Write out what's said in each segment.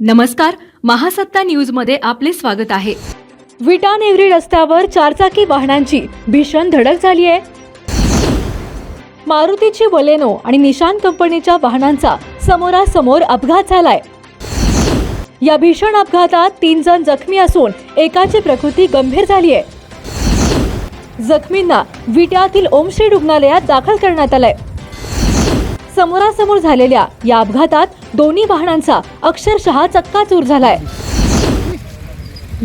नमस्कार महासत्ता न्यूजमध्ये आपले स्वागत आहे. विटा नेवरी रस्त्यावर चारचाकी वाहनांची भीषण धडक झाली आहे. मारुतीची बलेनो आणि निशान कंपनीच्या वाहनांचा समोरासमोर अपघात झालाय. या भीषण अपघातात तीन जण जखमी असून एकाची प्रकृती गंभीर झाली आहे. जखमींना विट्यातील ओमश्री रुग्णालयात दाखल करण्यात आलंय. समोरासमोर झालेल्या या अपघातात दोन्ही वाहनांचा अक्षरशः चक्काचूर झालाय.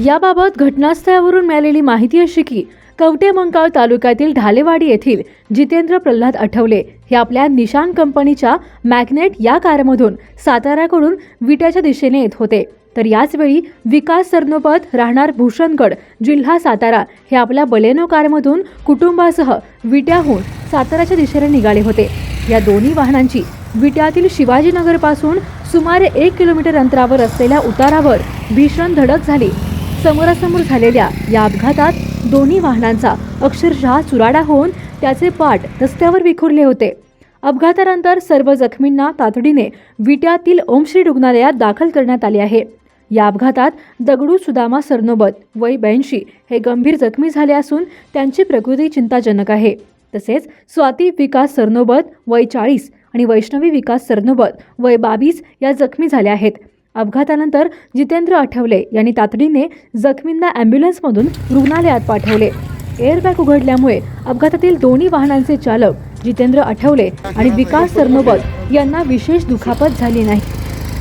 याबाबत घटनास्थळावरून मिळालेली माहिती अशी की कवटे मंकाळ तालुक्यातील ढालेवाडी येथील जितेंद्र प्रल्हाद आठवले हे आपल्या निशान कंपनीच्या मॅग्नेट या कारमधून साताऱ्याकडून विट्याच्या दिशेने येत होते. तर याचवेळी विकास सरनोबत राहणार भूषणगड जिल्हा सातारा हे आपल्या बलेनो कारमधून कुटुंबासह विट्याहून साताऱ्याच्या दिशेने निघाले होते. या दोन्ही वाहनांची विट्यातील शिवाजीनगरपासून सुमारे एक किलोमीटर अंतरावर असलेल्या उतारावर भीषण धडक झाली. समोरासमोर झालेल्या या अपघातात दोन्ही वाहनांचा अक्षरशः चुराडा होऊन त्याचे पाठ रस्त्यावर विखुरले होते. अपघातानंतर सर्व जखमींना तातडीने विट्यातील ओमश्री रुग्णालयात दाखल करण्यात आले आहे. या अपघातात दगडू सुदामा सरनोबत वय ब्याऐंशी हे गंभीर जखमी झाले असून त्यांची प्रकृती चिंताजनक आहे. तसेच स्वाती विकास सरनोबत वय चाळीस आणि वैष्णवी विकास सरनोबत वय बावीस या जखमी झाल्या आहेत. अपघातानंतर जितेंद्र आठवले यांनी तातडीने जखमींना ॲम्ब्युलन्समधून रुग्णालयात पाठवले. एअरबॅग उघडल्यामुळे अपघातातील दोन्ही वाहनांचे चालक जितेंद्र आठवले आणि विकास सरनोबत यांना विशेष दुखापत झाली नाही.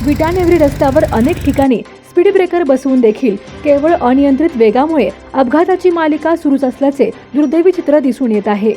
विटानेवरी रस्त्यावर अनेक ठिकाणी स्पीड ब्रेकर बसवून देखील केवळ अनियंत्रित वेगामुळे अपघाताची मालिका सुरूच असल्याचे दुर्दैवी चित्र दिसून येत आहे.